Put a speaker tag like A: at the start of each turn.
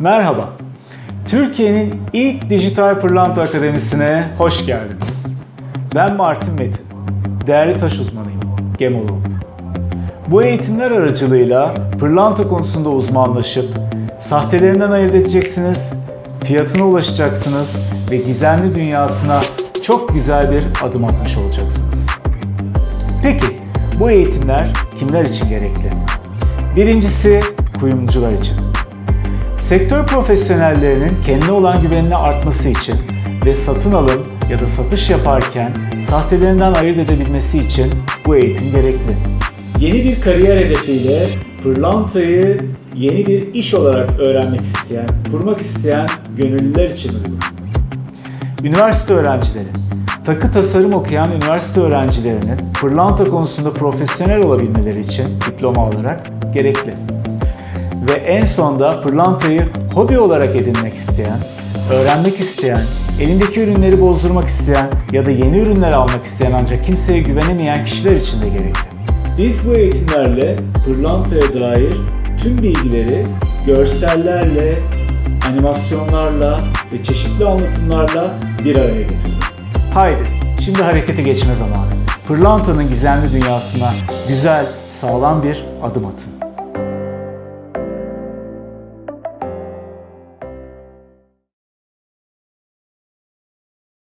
A: Merhaba. Türkiye'nin ilk dijital pırlanta akademisine hoş geldiniz. Ben Martin Metin. Değerli taş uzmanıyım. Gemoloğum. Bu eğitimler aracılığıyla pırlanta konusunda uzmanlaşıp sahtelerinden ayırt edeceksiniz, fiyatına ulaşacaksınız ve gizemli dünyasına çok güzel bir adım atmış olacaksınız. Peki bu eğitimler kimler için gerekli? Birincisi kuyumcular için. Sektör profesyonellerinin kendine olan güvenini artması için ve satın alım ya da satış yaparken sahtelerinden ayırt edebilmesi için bu eğitim gerekli. Yeni bir kariyer hedefiyle pırlantayı yeni bir iş olarak öğrenmek isteyen, kurmak isteyen gönüllüler için uygun. Üniversite öğrencileri. Takı tasarım okuyan üniversite öğrencilerinin pırlanta konusunda profesyonel olabilmeleri için diploma olarak gerekli. Ve en sonda pırlantayı hobi olarak edinmek isteyen, öğrenmek isteyen, elindeki ürünleri bozdurmak isteyen ya da yeni ürünler almak isteyen ancak kimseye güvenemeyen kişiler için de gerekli. Biz bu eğitimlerle pırlantaya dair tüm bilgileri görsellerle, animasyonlarla ve çeşitli anlatımlarla bir araya getirdik. Haydi, şimdi harekete geçme zamanı. Pırlantanın gizemli dünyasına güzel, sağlam bir adım atın.